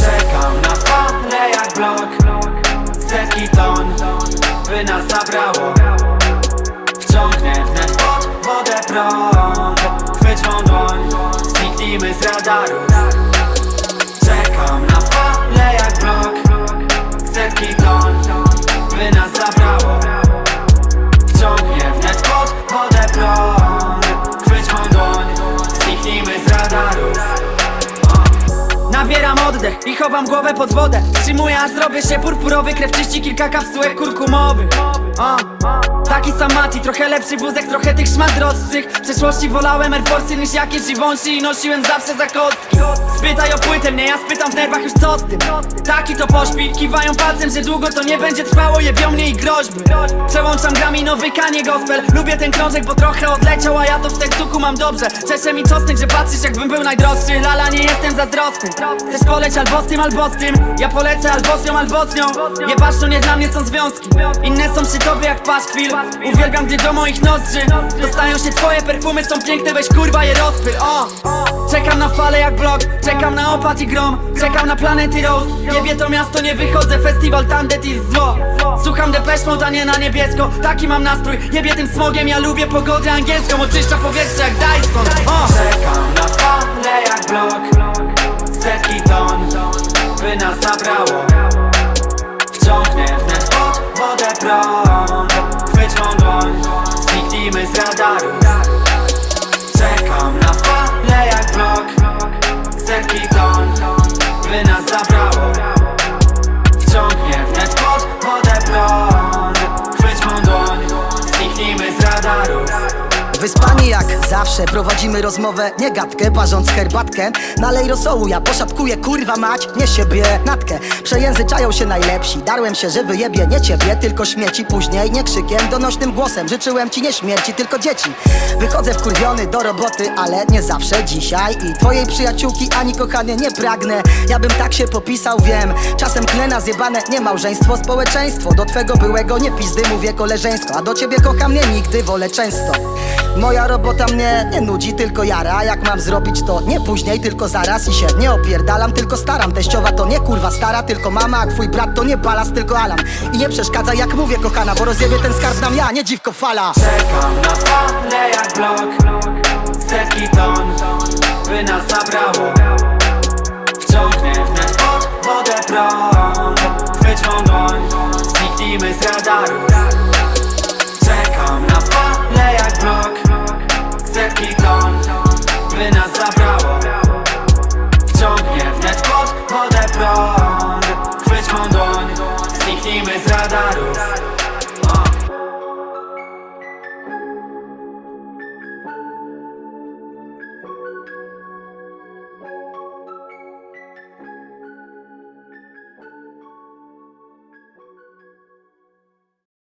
Czekam na falę jak blok. Setki ton, by nas zabrało. Wciągnę wnet pod wodę prąd. Chwyć mą dłoń, zniknijmy z radaru. Nabieram oddech i chowam głowę pod wodę. Wstrzymuję, a zrobię się purpurowy. Krew czyści kilka kapsułek kurkumowych Taki sam Mati, trochę lepszy wózek, trochę tych szmadrostych W przeszłości wolałem Air Force niż jakieś Givenchy I nosiłem zawsze za kostki Spytaj o płytę mnie, ja spytam w nerwach już co z tym? Taki to pośpi, kiwają palcem, że długo to nie będzie trwało Jebią mnie i groźby. Przełączam grami nowy kanie gospel. Lubię ten krążek, bo trochę odleciał, a ja to w serduchu mam dobrze. Czeszę mi czosnek, że patrzysz jakbym był najdroższy. Lala, nie jestem zazdrosny. Chcesz poleć albo z tym, albo z tym? Ja polecę albo z nią, albo z nią. Jebacz, to nie dla mnie są związki. Inne są przy tobie jak paszkwil. Uwielbiam, gdy do moich nozdrzy Dostają się twoje perfumy, są piękne, weź kurwa je rozpyl O! Czekam na fale jak blog, czekam na opad i grom Czekam na planety Rose Jebie to miasto, nie wychodzę, festiwal tandet i zło. Słucham Depeche Mode, a nie na niebiesko. Taki mam nastrój, jebie tym smogiem Ja lubię pogodę angielską, oczyszcza powietrze jak Dyson. O! Czekam na fale jak blog Setki ton, by nas zabrało. Wciągnie wnet pod wodę prąd. Chwyć mą dłoń, z radaru zawsze prowadzimy rozmowę, nie gadkę, parząc herbatkę. Nalej rosołu, ja poszatkuję, kurwa mać, nie siebie, natkę. Przejęzyczają się najlepsi, darłem się, że wyjebie nie ciebie, tylko śmieci. Później nie krzykiem, donośnym głosem, życzyłem ci nie śmierci, tylko dzieci. Wychodzę wkurwiony do roboty, ale nie zawsze dzisiaj. I twojej przyjaciółki ani kochanie nie pragnę. Ja bym tak się popisał, wiem. Czasem klę na zjebane, nie małżeństwo, społeczeństwo. Do twego byłego nie pizdy, mówię koleżeńsko A do ciebie kocha mnie nigdy, wolę często Moja robota mnie nie nudzi, tylko jara. Jak mam zrobić to? Nie później, tylko zaraz I się nie opierdalam, tylko staram. Teściowa to nie kurwa stara, tylko mama. A twój brat to nie balas, tylko alam I nie przeszkadza jak mówię kochana Bo rozjebie ten skarb nam ja, nie dziwko fala. Czekam na fale jak blok. Setki ton, by nas zabrało wnet pod wodę prąd Chwyć mą dłoń, zniknijmy z radaru